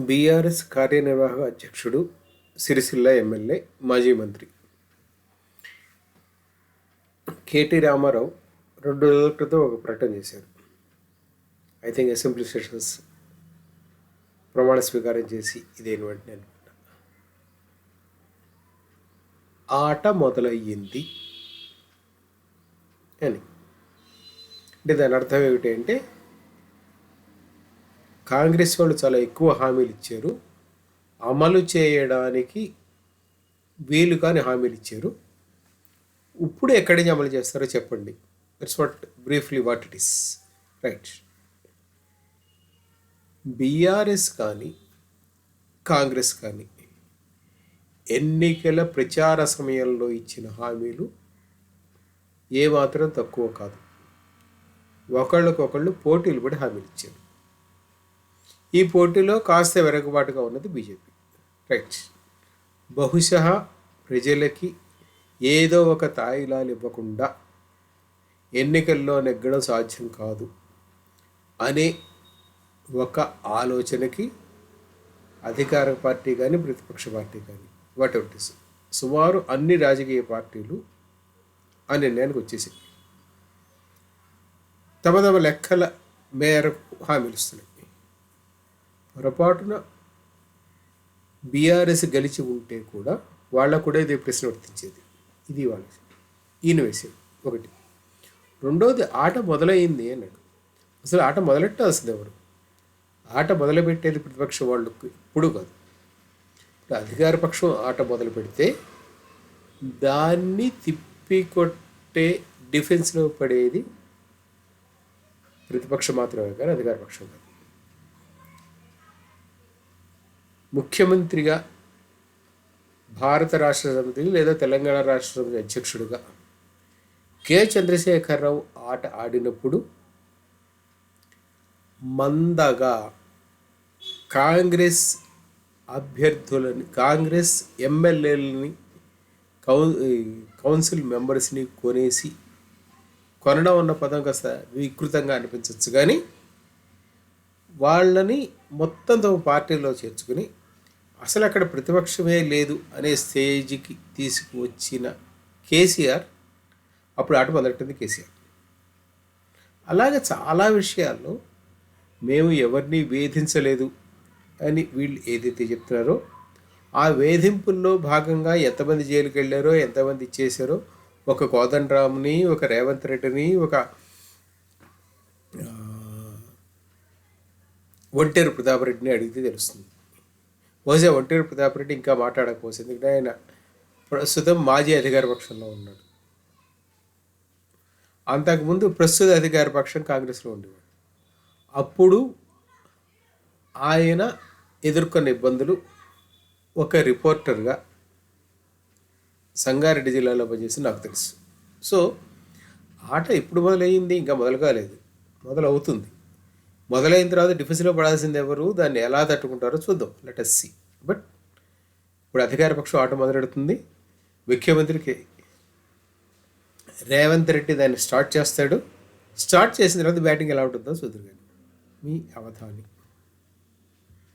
BRS కార్యనిర్వాహక అధ్యక్షుడు Sircilla MLA మాజీ మంత్రి. కేటీ రామారావు రెండు రోజుల క్రితం ఒక ప్రకటన చేశారు. ఐ థింక్ అసెంబ్లీ సెషన్స్ ప్రమాణ స్వీకారం చేసి ఇదేని వెంటనే అనుకుంటా. ఆట మొదలయ్యింది అని. అంటే దాని అర్థం ఏమిటి అంటే కాంగ్రెస్ వాళ్ళు చాలా ఎక్కువ హామీలు ఇచ్చారు. అమలు చేయడానికి వీలు కాని హామీలు ఇచ్చారు. ఇప్పుడు ఎక్కడి నుంచి అమలు చేస్తారో చెప్పండి. That's what briefly what it is right BRS కానీ కాంగ్రెస్ కానీ ఎన్నికల ప్రచార సమయంలో ఇచ్చిన హామీలు ఏమాత్రం తక్కువ కాదు. ఒకళ్ళకొకళ్ళు పోటీలు పడి హామీలు ఇచ్చారు. ఈ పోటీలో కాస్త వెనుకబాటుగా ఉన్నది బీజేపీ. రైట్. బహుశా ప్రజలకి ఏదో ఒక తాయిలాలు ఇవ్వకుండా ఎన్నికల్లో నెగ్గడం సాధ్యం కాదు అనే ఒక ఆలోచనకి అధికార పార్టీ కానీ ప్రతిపక్ష పార్టీ కానీ వాట్ ఇస్ సుమారు అన్ని రాజకీయ పార్టీలు ఆ నిర్ణయానికి వచ్చేసాయి. తమ తమ లెక్కల మేరకు హామీలు ఇస్తున్నాయి. పొరపాటున బీఆర్ఎస్ గెలిచి ఉంటే కూడా వాళ్ళకు కూడా ఇదే ప్రశ్న వర్తించేది. ఇది వాళ్ళ ఈయన వేసేది ఒకటి. రెండోది ఆట మొదలైంది అన్నాడు. అసలు ఆట మొదలెట్టాల్సింది ఎవరు? ఆట మొదలుపెట్టేది ప్రతిపక్ష వాళ్ళకు ఇప్పుడు కాదు. ఇప్పుడు అధికార పక్షం ఆట మొదలు పెడితే దాన్ని తిప్పికొట్టే డిఫెన్స్లో పడేది ప్రతిపక్షం మాత్రమే కానీ అధికార పక్షం కాదు. ముఖ్యమంత్రిగా భారత రాష్ట్ర సమితి లేదా తెలంగాణ రాష్ట్ర సమితి అధ్యక్షుడిగా కె చంద్రశేఖరరావు ఆట ఆడినప్పుడు మందగా కాంగ్రెస్ అభ్యర్థులని కాంగ్రెస్ ఎమ్మెల్యేలని కౌ కౌన్సిల్ మెంబర్స్ని కొనేసి కొనడం ఉన్న పదం కాస్త వికృతంగా అనిపించవచ్చు కానీ వాళ్ళని మొత్తం తమ పార్టీలో చేర్చుకుని అసలు అక్కడ ప్రతిపక్షమే లేదు అనే స్టేజ్కి తీసుకువచ్చిన కేసీఆర్ అప్పుడు ఆట మొదలెట్టింది కేసీఆర్. అలాగే చాలా విషయాల్లో మేము ఎవరిని వేధించలేదు అని వీళ్ళు ఏదైతే చెప్తున్నారో ఆ వేధింపుల్లో భాగంగా ఎంతమంది జైలుకి వెళ్ళారో ఎంతమంది ఇచ్చేసారో ఒక కోదండరాముని ఒక రేవంత్ రెడ్డిని ఒక ఒంటేరు ప్రతాపరెడ్డిని అడిగితే తెలుస్తుంది. బహుశా ఒంటేరు ప్రతాపరెడ్డి ఇంకా మాట్లాడకపోవచ్చు. ఎందుకంటే ఆయన ప్రస్తుతం మాజీ అధికార పక్షంలో ఉన్నాడు. అంతకుముందు ప్రస్తుత అధికార పక్షం కాంగ్రెస్లో ఉండేవాడు. అప్పుడు ఆయన ఎదుర్కొన్న ఇబ్బందులు ఒక రిపోర్టర్గా సంగారెడ్డి జిల్లాలో పనిచేసి నాకు తెలుసు. సో ఆట ఇప్పుడు మొదలయ్యింది ఇంకా మొదలు కాలేదు మొదలవుతుంది. మొదలైన తర్వాత డిఫెన్స్లో పడాల్సింది ఎవరు? దాన్ని ఎలా తట్టుకుంటారో చూద్దాం. లెట్ అస్ సి బట్ ఇప్పుడు అధికార పక్షం ఆట మొదలెడుతుంది. ముఖ్యమంత్రికి రేవంత్ రెడ్డి దాన్ని స్టార్ట్ చేస్తాడు. స్టార్ట్ చేసిన తర్వాత బ్యాటింగ్ ఎలా ఉంటుందో చూద్దరు కానీ మీ అవధాని.